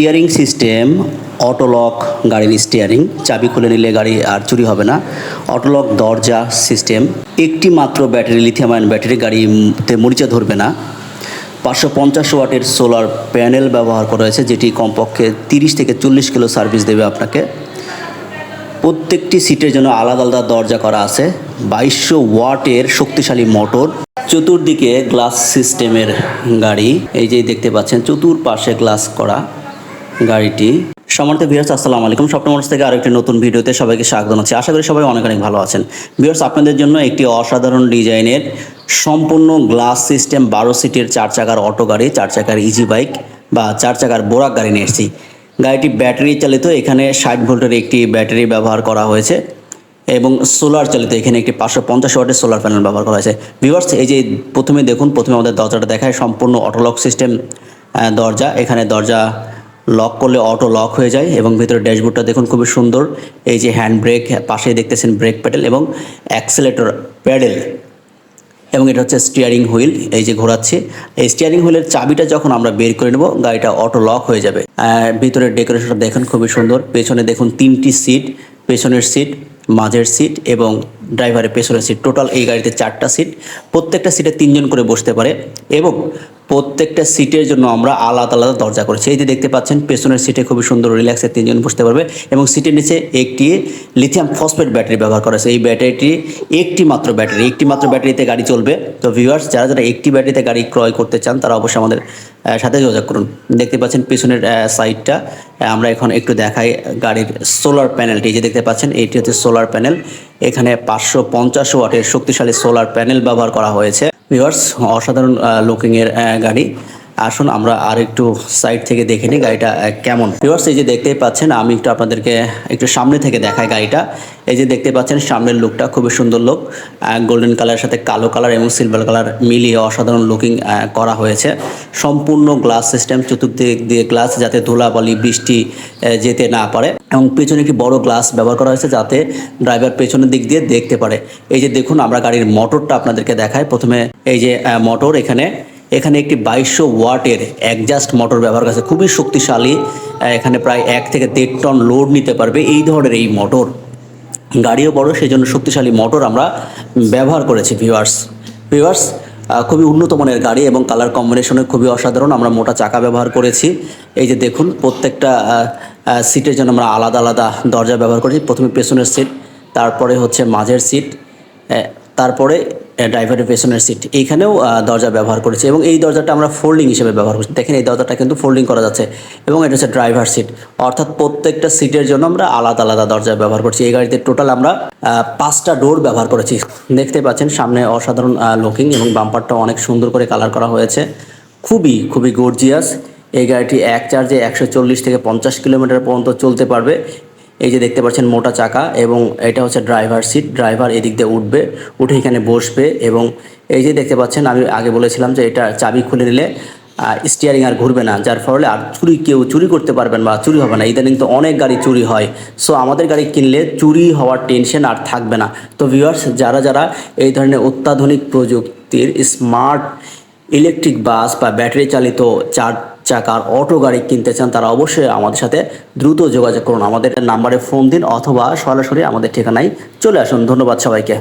Steering system autolock গাড়ির steering চাবি খুলে নিলে গাড়ি আর চুরি হবে না। অটোলক দরজা সিস্টেম একটি মাত্র ব্যাটারি লিথিয়াম আয়ন ব্যাটারি গাড়িতে মরিচা ধরবে না। পাঁচশো পঞ্চাশ ওয়াটের সোলার প্যানেল ব্যবহার করা হয়েছে, যেটি কমপক্ষে তিরিশ থেকে চল্লিশ কিলো সার্ভিস দেবে আপনাকে। প্রত্যেকটি সিটের জন্য আলাদা আলাদা দরজা করা আছে। বাইশশো ওয়াটের শক্তিশালী মোটর। চতুর্দিকে গ্লাস সিস্টেমের গাড়ি, এই যে দেখতে পাচ্ছেন চতুর্পাশে গ্লাস করা। গাড়িটি। সমর্থ ভিউয়ার্স আসসালামু আলাইকুম। স্বপ্ন মানুষ থেকে আরেকটি নতুন ভিডিওতে সবাইকে স্বাগত জানাচ্ছি। আশা করি সবাই অনেক অনেক ভালো আছেন। ভিউয়ার্স আপনাদের জন্য একটি অসাধারণ ডিজাইনের সম্পূর্ণ গ্লাস সিস্টেম বারো সিটের চার চাকার অটো গাড়ি, চার চাকার ইজি বাইক বা চার চাকার বোরাক গাড়ি নিয়ে এসেছি। গাড়িটি ব্যাটারি চালিত, এখানে ষাট ভোল্টের একটি ব্যাটারি ব্যবহার করা হয়েছে এবং সোলার চালিত, এখানে একটি পাঁচশো পঞ্চাশ ওয়াটের সোলার প্যানেল ব্যবহার করা হয়েছে। ভিউয়ার্স এই যে প্রথমে দেখুন, প্রথমে আমাদের দরজাটা দেখায় সম্পূর্ণ অটোলক সিস্টেম দরজা। এখানে দরজা লক করলে অটো লক হয়ে যায় এবং ভিতরে ড্যাশবোর্ডটা দেখুন খুবই সুন্দর। এই যে হ্যান্ড ব্রেক পাশে দেখতেছেন ব্রেক প্যাডেল এবং অ্যাক্সেলেটর প্যাডেল এবং এটা হচ্ছে স্টিয়ারিং হুইল, এই যে ঘোরাচ্ছে। এই স্টিয়ারিং হুইলের চাবিটা যখন আমরা বের করে নেব, গাড়িটা অটো লক হয়ে যাবে। ভিতরের ডেকোরেশনটা দেখুন খুবই সুন্দর। পেছনে দেখুন তিনটি সিট, পেছনের সিট, মাঝের সিট এবং ড্রাইভারের পেছনের সিট। টোটাল এই গাড়িতে চারটা সিট। প্রত্যেকটা সিটে তিনজন করে বসতে পারে এবং প্রত্যেকটা সিটের জন্য আমরা আলাদা আলাদা দরজা করেছি। এই যে দেখতে পাচ্ছেন, পেছনের সিটে খুবই সুন্দর রিল্যাক্সে তিনজন বসতে পারবে এবং সিটের নিচে একটি লিথিয়াম ফসফেট ব্যাটারি ব্যবহার করা হয়েছে। এই ব্যাটারিটি একটি মাত্র ব্যাটারি একটি মাত্র ব্যাটারিতে গাড়ি চলবে। তো ভিউয়ার্স যারা যারা একটি ব্যাটারিতে গাড়ি ক্রয় করতে চান, তারা অবশ্যই আমাদের সাথে যোগাযোগ করুন। দেখতে পাচ্ছেন পিছনের সাইডটা আমরা এখন একটু দেখাই গাড়ির সোলার প্যানেলটি যে দেখতে পাচ্ছেন, এটি হচ্ছে সোলার প্যানেল এখানে পাঁচশো পঞ্চাশ ওয়াটের শক্তিশালী সোলার প্যানেল ব্যবহার করা হয়েছে। ভিউয়ার্স অসাধারণ লুকিংয়ের গাড়ি। আসুন, আমরা আর একটু সাইড থেকে দেখে নিই গাড়িটা কেমন। ভিউয়ার্স এই যে দেখতেই পাচ্ছেন, আমি একটু আপনাদেরকে একটু সামনে থেকে দেখাই গাড়িটা। এই যে দেখতে পাচ্ছেন, সামনের লুকটা খুবই সুন্দর লুক গোল্ডেন কালারের সাথে কালো কালার এবং সিলভার কালার মিলিয়ে অসাধারণ লুকিং করা হয়েছে। সম্পূর্ণ গ্লাস সিস্টেম চতুর্দিক দিয়ে গ্লাস যাতে ধুলাবালি, বৃষ্টি যেতে না পারে। এবং পেছনে একটি বড় গ্লাস ব্যবহার করা হয়েছে যাতে ড্রাইভার পেছনের দিক দিয়ে দেখতে পারে। এই যে দেখুন, আমরা গাড়ির মোটরটা আপনাদেরকে দেখাই। প্রথমে এই যে মোটর এখানে। এখানে একটি বাইশশো ওয়াটের অ্যাডজাস্ট মোটর ব্যবহার করা আছে। খুবই শক্তিশালী এখানে প্রায় এক থেকে দেড় টন লোড নিতে পারবে এই ধরনের এই মোটর গাড়িও বড় সেই জন্য শক্তিশালী মোটর আমরা ব্যবহার করেছি ভিউয়ার্স ভিউয়ার্স খুবই উন্নত মানের গাড়ি এবং কালার কম্বিনেশনে খুবই অসাধারণ, আমরা মোটা চাকা ব্যবহার করেছি। এই যে দেখুন, প্রত্যেকটা সিটের জন্য আমরা আলাদা আলাদা দরজা ব্যবহার করেছি। প্রথমে পেছনের সিট তারপরে হচ্ছে মাঝের সিট তারপরে ড্রাইভারের পেছনের সিট এইখানেও দরজা ব্যবহার করেছি এবং এই দরজাটা আমরা ফোল্ডিং হিসেবে ব্যবহার করছি। দেখেন এই দরজাটা কিন্তু ফোল্ডিং করা যাচ্ছে এবং এটা হচ্ছে ড্রাইভার সিট অর্থাৎ প্রত্যেকটা সিটের জন্য আমরা আলাদা আলাদা দরজা ব্যবহার করছি। এই গাড়িতে টোটাল আমরা পাঁচটা ডোর ব্যবহার করেছি। দেখতে পাচ্ছেন সামনে অসাধারণ লুকিং এবং বাম্পারটা অনেক সুন্দর করে কালার করা হয়েছে। খুবই খুবই গর্জিয়াস এই গাড়িটি এক চার্জে একশো চল্লিশ থেকে পঞ্চাশ কিলোমিটার পর্যন্ত চলতে পারবে। এই যে দেখতে পাচ্ছেন মোটা চাকা এবং এটা হচ্ছে ড্রাইভার সিট ড্রাইভার এদিক দিয়ে উঠবে, উঠে এখানে বসবে এবং এই যে দেখতে পাচ্ছেন আমি আগে বলেছিলাম যে এটা চাবি খুলে নিলে স্টিয়ারিং আর ঘুরবে না, যার ফলে আর চুরি, কেউ চুরি করতে পারবেন বা চুরি হবে না। ইদানিং তো অনেক গাড়ি চুরি হয়। সো আমাদের গাড়ি কিনলে চুরি হওয়ার টেনশন আর থাকবে না। তো ভিউয়ার্স যারা যারা এই ধরনের অত্যাধুনিক প্রযুক্তির স্মার্ট ইলেকট্রিক বাস বা ব্যাটারি চালিত চার চাকার অটো গাড়ি কিনতে চান, তারা অবশ্যই আমাদের সাথে দ্রুত যোগাযোগ করুন। আমাদের নাম্বারে ফোন দিন অথবা সরাসরি আমাদের ঠিকানায় চলে আসুন। ধন্যবাদ সবাইকে।